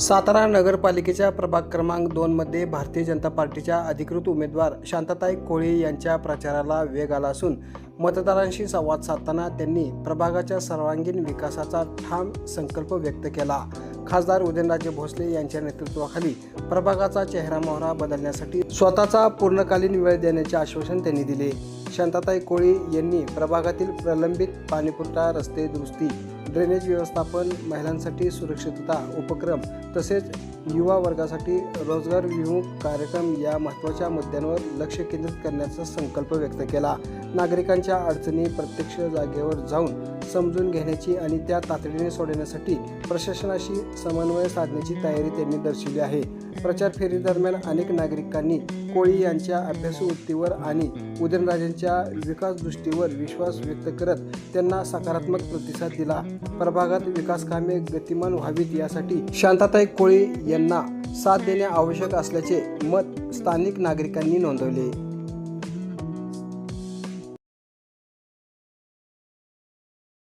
सातारा नगरपालिकेच्या प्रभाग क्रमांक दोनमध्ये भारतीय जनता पार्टीच्या अधिकृत उमेदवार शांताताई कोळी यांच्या प्रचाराला वेग आला असून मतदारांशी संवाद साधताना त्यांनी प्रभागाच्या सर्वांगीण विकासाचा ठाम संकल्प व्यक्त केला. खासदार उदयनराजे भोसले यांच्या नेतृत्वाखाली प्रभागाचा चेहरा मोहरा बदलण्यासाठी स्वतःचा पूर्णकालीन वेळ देण्याचे आश्वासन त्यांनी दिले. शांताताई कोळी यांनी प्रभागातील प्रलंबित पाणीपुरवठा रस्ते दुरुस्ती ड्रेनेज व्यवस्थापन महिलांसाठी सुरक्षितता उपक्रम तसेच युवा वर्गासाठी रोजगार विमुख कार्यक्रम या महत्त्वाच्या मुद्द्यांवर लक्ष केंद्रित करण्याचा संकल्प व्यक्त केला. नागरिकांच्या अडचणी प्रत्यक्ष जागेवर जाऊन समजून घेण्याची आणि त्या तातडीने सोडवण्यासाठी प्रशासनाशी समन्वय साधण्याची तयारी त्यांनी दर्शवली आहे. प्रचार फेरीदरम्यान अनेक नागरिकांनी कोळी यांच्या अभ्यासू वृत्तीवर आणि उदयनराजेंच्या विकास दृष्टीवर विश्वास व्यक्त करत त्यांना सकारात्मक प्रतिसाद दिला. प्रभागात विकास कामे गतिमान व्हावीत यासाठी शांताताई कोळी यांना साथ देणे आवश्यक असल्याचे मत स्थानिक नागरिकांनी नोंदवले.